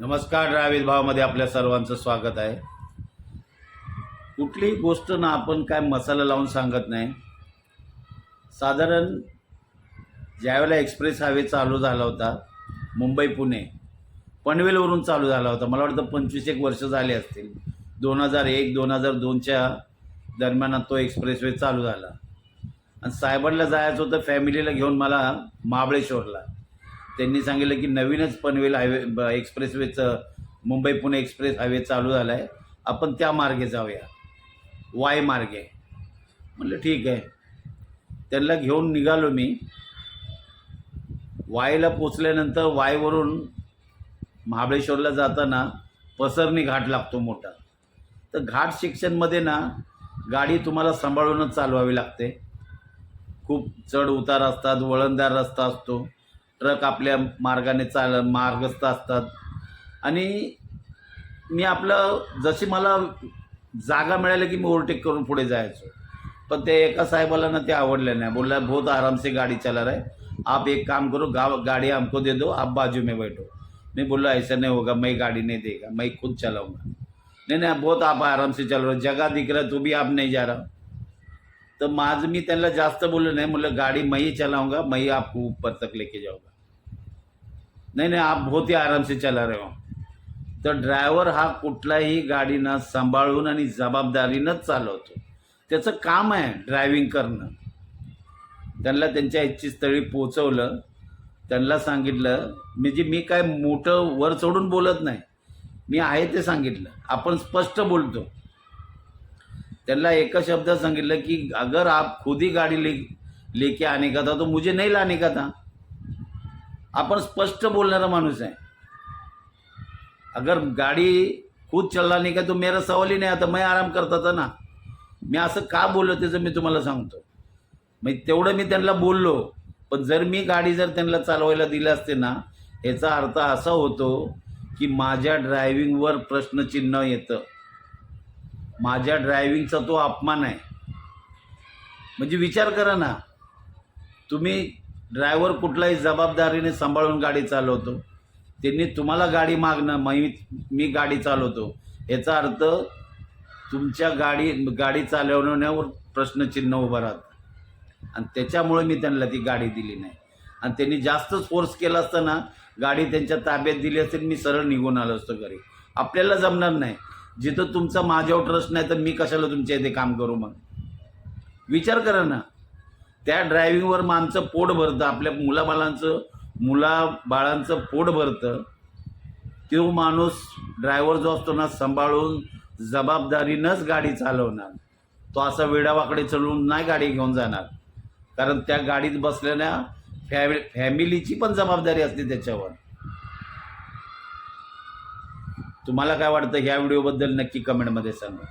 नमस्कार ड्रायव्हिज भावामध्ये आपल्या सर्वांचं स्वागत आहे. कुठलीही गोष्ट ना आपण काय मसाला लावून सांगत नाही. साधारण ज्यावेळेला एक्सप्रेस हायवे चालू झाला होता मुंबई पुणे पनवेलवरून चालू झाला होता. मला वाटतं पंचवीस एक वर्ष झाले असतील. दोन हजार एक दोन हजार दोनच्या दरम्यान तो एक्सप्रेसवे चालू झाला. आणि सायबरला जायचं होतं फॅमिलीला घेऊन मला महाबळेश्वरला त्यांनी सांगितलं की नवीनच पनवेल हायवे एक्सप्रेसवेचं मुंबई पुणे एक्सप्रेस हायवे चालू झाला आहे आपण त्या मार्गे जाऊया. वाय मार्गे. म्हटलं ठीक आहे. त्यांना घेऊन निघालो मी. वायला पोचल्यानंतर वायवरून महाबळेश्वरला जाताना पसरणी घाट लागतो मोठा. तर घाट शिक्षणमध्ये ना गाडी तुम्हाला सांभाळूनच चालवावी लागते. खूप चढ उतार असतात वळणदार रस्ता असतो. ट्रक आपल्या मार्गाने चाल मार्गस्थ असतात. आणि मी आपलं जशी मला जागा मिळाली की मी ओव्हरटेक करून पुढे जायचो. पण ते एका साहेबाला ना ते आवडलं नाही. बोलला बहुत आराम से गाड़ी चला रहा है आप एक काम करो गाव गाड़ी हमको दे दो आप बाजू में बैठो. मैं बोला ऐसा नहीं होगा मैं गाड़ी नहीं देगा मैं खुद चलाऊंगा. नहीं नहीं बहुत आप आराम से चल रहे हो जगह दिख रहा है तो भी आप नहीं जा रहा हो. तर माझं मी त्यांना जास्त बोललो नाही. म्हणलं गाडी मैं ही चलाऊंगा मैं ही आपको ऊपर तक लेके जाऊंगा. नाही नाही आप बहुत ही आराम से चला रहे हो. तर ड्रायव्हर हा कुठलाही गाडीनं सांभाळून आणि जबाबदारीनंच चालवतो. त्याचं काम आहे ड्रायव्हिंग करणं. त्यांना त्यांच्या इच्छी स्थळी पोचवलं त्यांना सांगितलं म्हणजे मी काय मोठं वर चढून बोलत नाही. मी आहे ते सांगितलं. आपण स्पष्ट बोलतो. त्यांना एका शब्दात सांगितलं की अगर आप खुद ही गाड़ी ले लेके आने का था तो मुझे नहीं लाने का था. आपण स्पष्ट बोलणारा माणूस आहे. अगर गाडी खुद चलाने का तो मेरा सवाल ही नाही आता मैं आराम करता था ना. मी असं का बोललो त्याचं मी तुम्हाला सांगतो. मग तेवढं मी त्यांना बोललो पण जर मी गाडी जर त्यांना चालवायला दिली असते ना याचा अर्थ असा होतो की माझ्या ड्रायव्हिंगवर प्रश्नचिन्ह येतं. माझ्या ड्रायव्हिंगचा तो अपमान आहे. म्हणजे विचार करा ना. तुम्ही ड्रायव्हर कुठलाही जबाबदारीने सांभाळून गाडी चालवतो. त्यांनी तुम्हाला गाडी मागणं मी मी गाडी चालवतो. याचा अर्थ तुमच्या गाडी गाडी चालवण्यावर प्रश्नचिन्ह उभं राहतं. आणि त्याच्यामुळे मी त्यांना ती गाडी दिली नाही. आणि त्यांनी जास्तच फोर्स केला असताना गाडी त्यांच्या ताब्यात दिली असेल मी सरळ निघून आलो असतो घरी. आपल्याला जमणार नाही. जिथं तुमचा माझ्यावर ट्रस्ट नाही तर मी कशाला तुमच्या इथे काम करू मग? विचार करा ना. त्या ड्रायव्हिंगवर मग आमचं पोट भरतं आपल्या मुलाबाळांचं मुला बाळांचं पोट भरतं. तो माणूस ड्रायव्हर जो असतो ना सांभाळून जबाबदारीनंच गाडी चालवणार. तो असा वेडावाकडे चढून नाही गाडी घेऊन जाणार. कारण त्या गाडीत बसलेल्या फॅमि फॅमिलीची पण जबाबदारी असते त्याच्यावर. तुम्हाला काय वाटतं? ह्या व्हिडिओबद्दल नक्की कमेंटमध्ये सांगा.